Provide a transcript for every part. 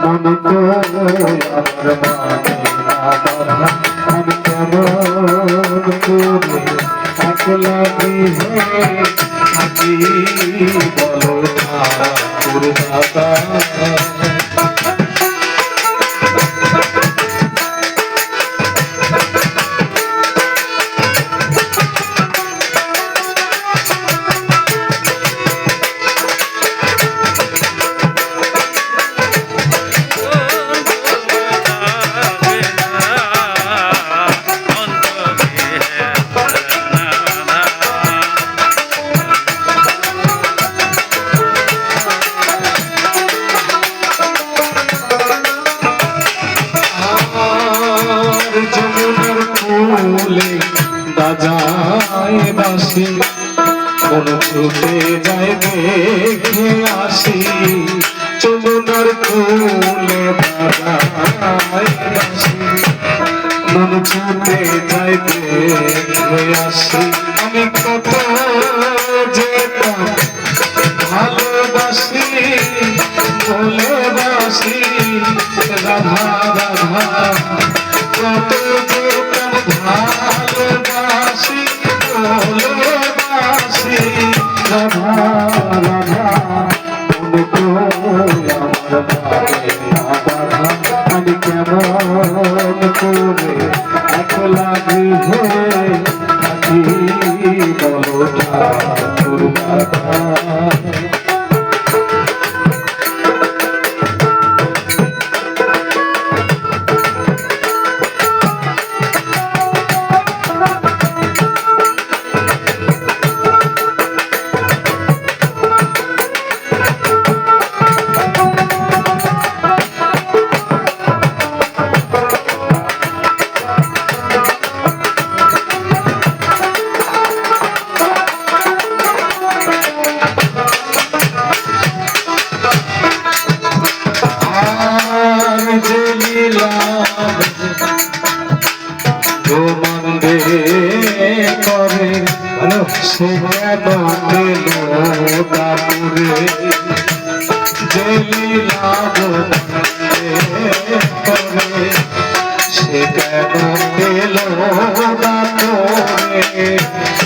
মন তো আর মানে না মন কেমন করে একলা গৃহে থাকি বলো না তোর দাদা বাজায় বাসি কোন ছুটে যায় দেখে আসি। যমুনার ফুলে বাজায় বাসি মন ছুটে যায় দেখে আসি। আমি কত ভালোবাসি রাধা রাধা একলা গৃহে থাকি বলো ঠাকুর দাদা সে কেন দিল দাপুরে শ্রীমধু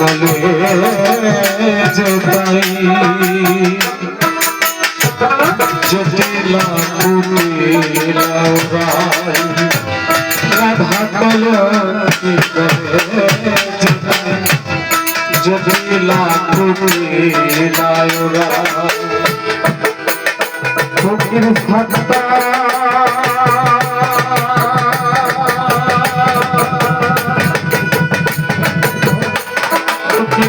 বলে যে তাই জটিলা কুটিলা রাই রাধা বলো কি বলে জটিলা